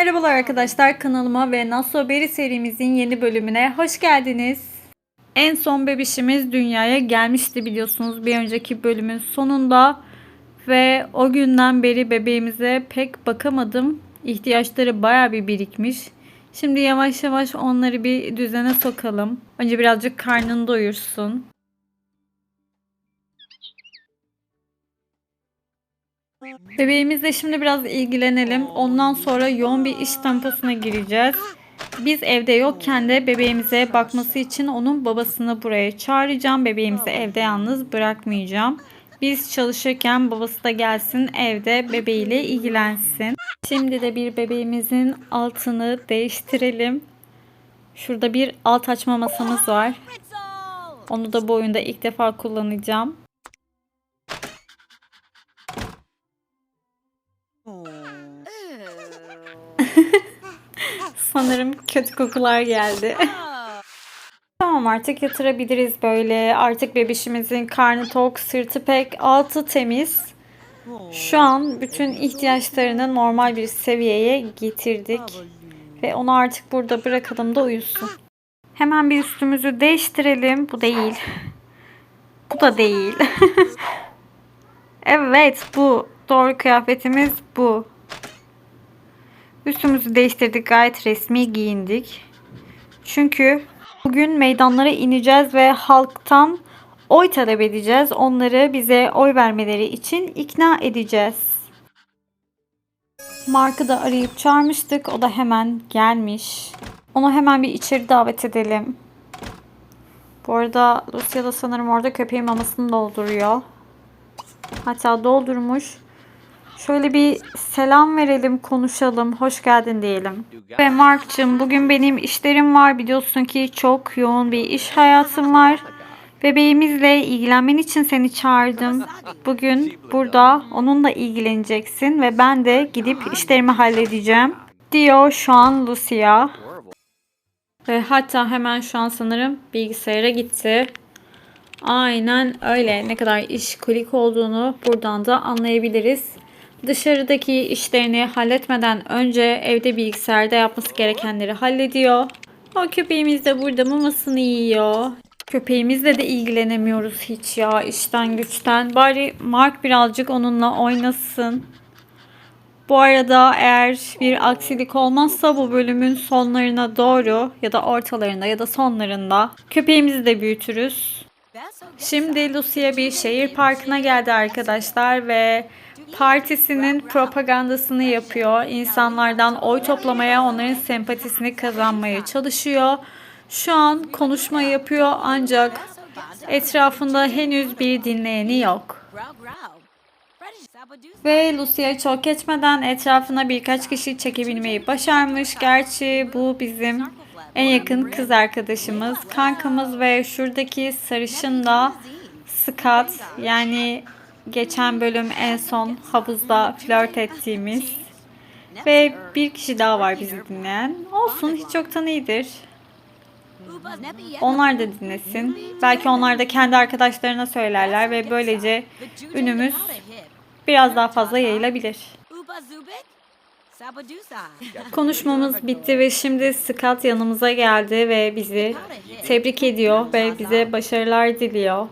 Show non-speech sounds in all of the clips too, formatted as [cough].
merhabalar arkadaşlar kanalıma ve Naso Beri serimizin yeni bölümüne hoş geldiniz. En son bebişimiz dünyaya gelmişti biliyorsunuz bir önceki bölümün sonunda ve o günden beri bebeğimize pek bakamadım. İhtiyaçları baya bir birikmiş. Şimdi yavaş yavaş onları bir düzene sokalım. Önce birazcık karnını doyursun. Bebeğimizle şimdi biraz ilgilenelim. Ondan sonra yoğun bir iş temposuna gireceğiz. Biz evde yokken de bebeğimize bakması için onun babasını buraya çağıracağım. Bebeğimizi evde yalnız bırakmayacağım. Biz çalışırken babası da gelsin evde bebeğiyle ilgilensin. Şimdi de bir bebeğimizin altını değiştirelim. Şurada bir alt açma masamız var. Onu da bu oyunda ilk defa kullanacağım. Sanırım kötü kokular geldi. tamam artık yatırabiliriz böyle. Artık bebişimizin karnı tok, sırtı pek, altı temiz. Şu an bütün ihtiyaçlarını normal bir seviyeye getirdik. Ve onu artık burada bırakalım da uyusun. Hemen bir üstümüzü değiştirelim. Bu değil. Bu da değil. [laughs] evet bu. Doğru kıyafetimiz bu. Üstümüzü değiştirdik. Gayet resmi giyindik. Çünkü bugün meydanlara ineceğiz ve halktan oy talep edeceğiz. Onları bize oy vermeleri için ikna edeceğiz. Mark'ı da arayıp çağırmıştık. O da hemen gelmiş. Onu hemen bir içeri davet edelim. Bu arada Lucia da sanırım orada köpeğin mamasını dolduruyor. Hatta doldurmuş. Şöyle bir selam verelim, konuşalım, hoş geldin diyelim. Ve Mark'cığım bugün benim işlerim var. Biliyorsun ki çok yoğun bir iş hayatım var. Bebeğimizle ilgilenmen için seni çağırdım. Bugün burada onunla ilgileneceksin ve ben de gidip işlerimi halledeceğim. Diyor şu an Lucia. Ve hatta hemen şu an sanırım bilgisayara gitti. Aynen öyle. Ne kadar işkolik olduğunu buradan da anlayabiliriz. Dışarıdaki işlerini halletmeden önce evde bilgisayarda yapması gerekenleri hallediyor. O köpeğimiz de burada mamasını yiyor. Köpeğimizle de ilgilenemiyoruz hiç ya işten güçten. Bari Mark birazcık onunla oynasın. Bu arada eğer bir aksilik olmazsa bu bölümün sonlarına doğru ya da ortalarında ya da sonlarında köpeğimizi de büyütürüz. Şimdi Lucia bir şehir parkına geldi arkadaşlar ve partisinin propagandasını yapıyor. İnsanlardan oy toplamaya, onların sempatisini kazanmaya çalışıyor. Şu an konuşma yapıyor ancak etrafında henüz bir dinleyeni yok. Ve Lucia çok geçmeden etrafına birkaç kişi çekebilmeyi başarmış. Gerçi bu bizim en yakın kız arkadaşımız, kankamız ve şuradaki sarışın da Scott yani geçen bölüm en son havuzda flört ettiğimiz ve bir kişi daha var bizi dinleyen. Olsun hiç yoktan iyidir. Onlar da dinlesin. Belki onlar da kendi arkadaşlarına söylerler ve böylece ünümüz biraz daha fazla yayılabilir. Konuşmamız bitti ve şimdi Scott yanımıza geldi ve bizi tebrik ediyor ve bize başarılar diliyor.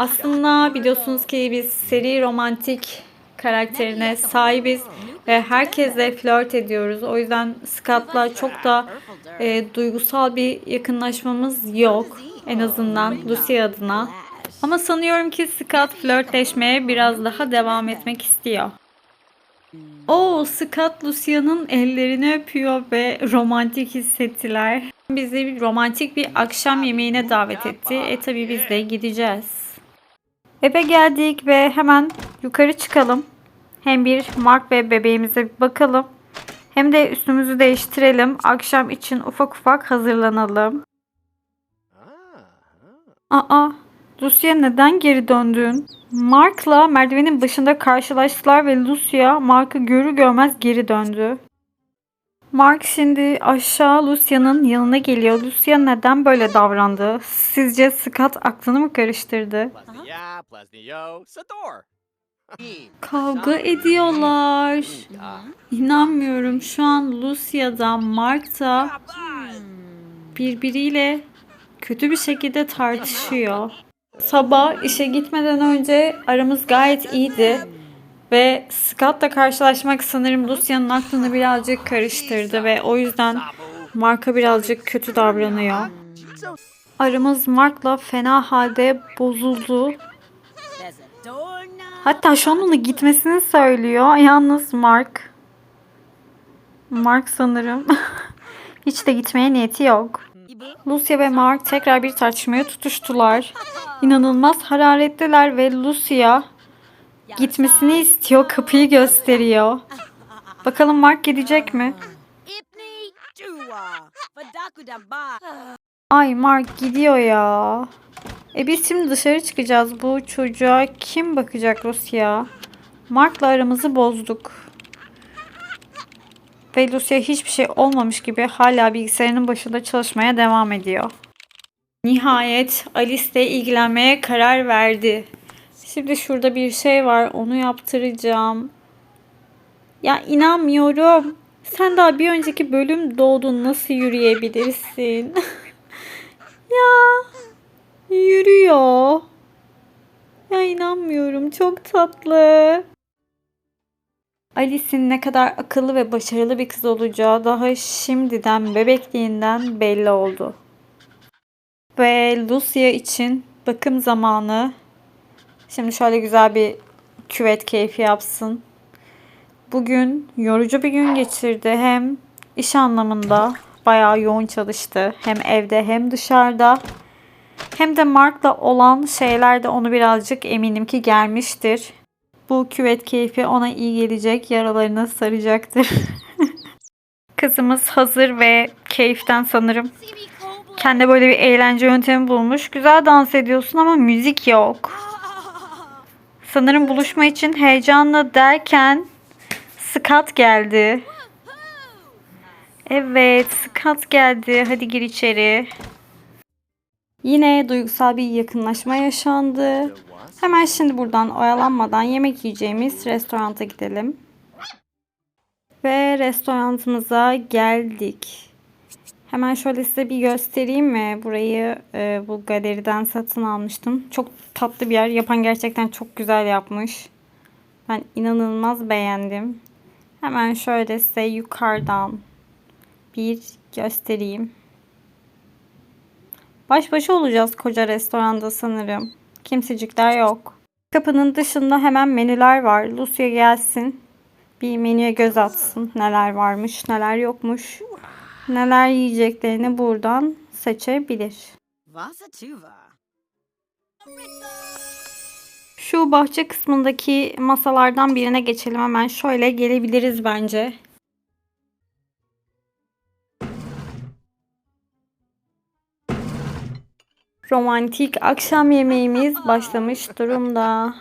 Aslında biliyorsunuz ki biz seri romantik karakterine sahibiz ve herkesle flört ediyoruz. O yüzden Scott'la çok da e, duygusal bir yakınlaşmamız yok. En azından Lucy adına. Ama sanıyorum ki Scott flörtleşmeye biraz daha devam etmek istiyor. O Scott Lucia'nın ellerini öpüyor ve romantik hissettiler. Bizi romantik bir akşam yemeğine davet etti. E tabi biz de gideceğiz. Eve geldik ve hemen yukarı çıkalım. Hem bir Mark ve bebeğimize bir bakalım. Hem de üstümüzü değiştirelim. Akşam için ufak ufak hazırlanalım. Aa, Lucia neden geri döndün? Mark'la merdivenin başında karşılaştılar ve Lucia Mark'ı görür görmez geri döndü. Mark şimdi aşağı Lucia'nın yanına geliyor. Lucia neden böyle davrandı? Sizce Scott aklını mı karıştırdı? Kavga ediyorlar. İnanmıyorum. Şu an Lucia'da, Mark da birbiriyle kötü bir şekilde tartışıyor. Sabah işe gitmeden önce aramız gayet iyiydi. Ve Scott'la karşılaşmak sanırım Lucia'nın aklını birazcık karıştırdı ve o yüzden Mark'a birazcık kötü davranıyor. Aramız Mark'la fena halde bozuldu. Hatta ona gitmesini söylüyor. Yalnız Mark. Mark sanırım. [laughs] Hiç de gitmeye niyeti yok. Lucia ve Mark tekrar bir tartışmaya tutuştular. İnanılmaz hararetliler ve Lucia gitmesini istiyor. Kapıyı gösteriyor. Bakalım Mark gidecek mi? Ay Mark gidiyor ya. E biz şimdi dışarı çıkacağız. Bu çocuğa kim bakacak Lucia? Mark'la aramızı bozduk. Ve Lucia hiçbir şey olmamış gibi hala bilgisayarının başında çalışmaya devam ediyor. Nihayet Alice de ilgilenmeye karar verdi. Şimdi şurada bir şey var. Onu yaptıracağım. Ya inanmıyorum. Sen daha bir önceki bölüm doğdun. Nasıl yürüyebilirsin? [laughs] ya yürüyor. Ya inanmıyorum. Çok tatlı. Alice'in ne kadar akıllı ve başarılı bir kız olacağı daha şimdiden bebekliğinden belli oldu. Ve Lucia için bakım zamanı. Şimdi şöyle güzel bir küvet keyfi yapsın. Bugün yorucu bir gün geçirdi. Hem iş anlamında bayağı yoğun çalıştı. Hem evde hem dışarıda. Hem de Mark'la olan şeyler de onu birazcık eminim ki gelmiştir. Bu küvet keyfi ona iyi gelecek, yaralarını saracaktır. [laughs] Kızımız hazır ve keyiften sanırım kendi böyle bir eğlence yöntemi bulmuş. Güzel dans ediyorsun ama müzik yok. Sanırım buluşma için heyecanla derken Scott geldi. Evet, Scott geldi. Hadi gir içeri. Yine duygusal bir yakınlaşma yaşandı. Hemen şimdi buradan oyalanmadan yemek yiyeceğimiz restoranta gidelim. Ve restoranımıza geldik. Hemen şöyle size bir göstereyim mi? Burayı e, bu galeriden satın almıştım. Çok tatlı bir yer. Yapan gerçekten çok güzel yapmış. Ben inanılmaz beğendim. Hemen şöyle size yukarıdan bir göstereyim. Baş başa olacağız koca restoranda sanırım. Kimsecikler yok. Kapının dışında hemen menüler var. Lucia gelsin. Bir menüye göz atsın. Neler varmış, neler yokmuş. Neler yiyeceklerini buradan seçebilir. Şu bahçe kısmındaki masalardan birine geçelim hemen. Şöyle gelebiliriz bence. Romantik akşam yemeğimiz [laughs] başlamış durumda.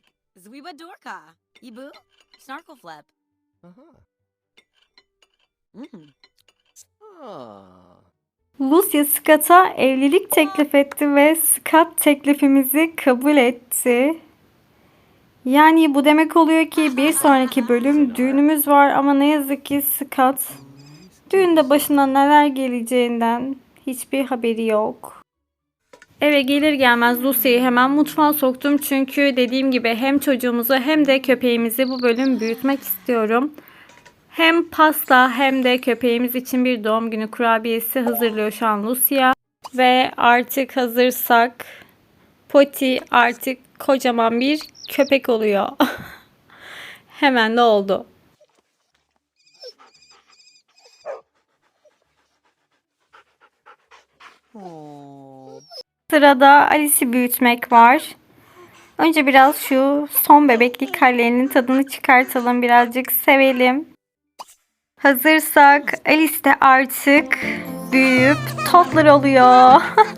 [laughs] Vuzelde. Shazuma kata. Lahisipi. Zwiba Dorka. Ibu. Snarkle flap. Aha. Mm. Ah. Lucia Scott'a evlilik teklif etti ve Scott teklifimizi kabul etti. Yani bu demek oluyor ki bir sonraki bölüm [laughs] düğünümüz var ama ne yazık ki Scott düğünde başına neler geleceğinden hiçbir haberi yok. Eve gelir gelmez Lucy'yi hemen mutfağa soktum çünkü dediğim gibi hem çocuğumuzu hem de köpeğimizi bu bölüm büyütmek istiyorum. Hem pasta hem de köpeğimiz için bir doğum günü kurabiyesi hazırlıyor şu an Lucia. Ve artık hazırsak Poti artık kocaman bir köpek oluyor. [laughs] Hemen de oldu. Oh. Sırada Alice'i büyütmek var. Önce biraz şu son bebeklik hallerinin tadını çıkartalım. Birazcık sevelim. Hazırsak Alice de artık büyüyüp toddler oluyor. [laughs]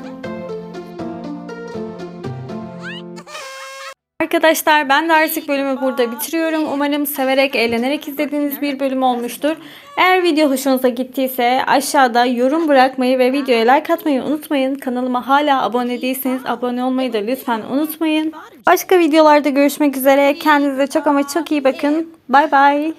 Arkadaşlar ben de artık bölümü burada bitiriyorum. Umarım severek, eğlenerek izlediğiniz bir bölüm olmuştur. Eğer video hoşunuza gittiyse aşağıda yorum bırakmayı ve videoya like atmayı unutmayın. Kanalıma hala abone değilseniz abone olmayı da lütfen unutmayın. Başka videolarda görüşmek üzere. Kendinize çok ama çok iyi bakın. Bay bay.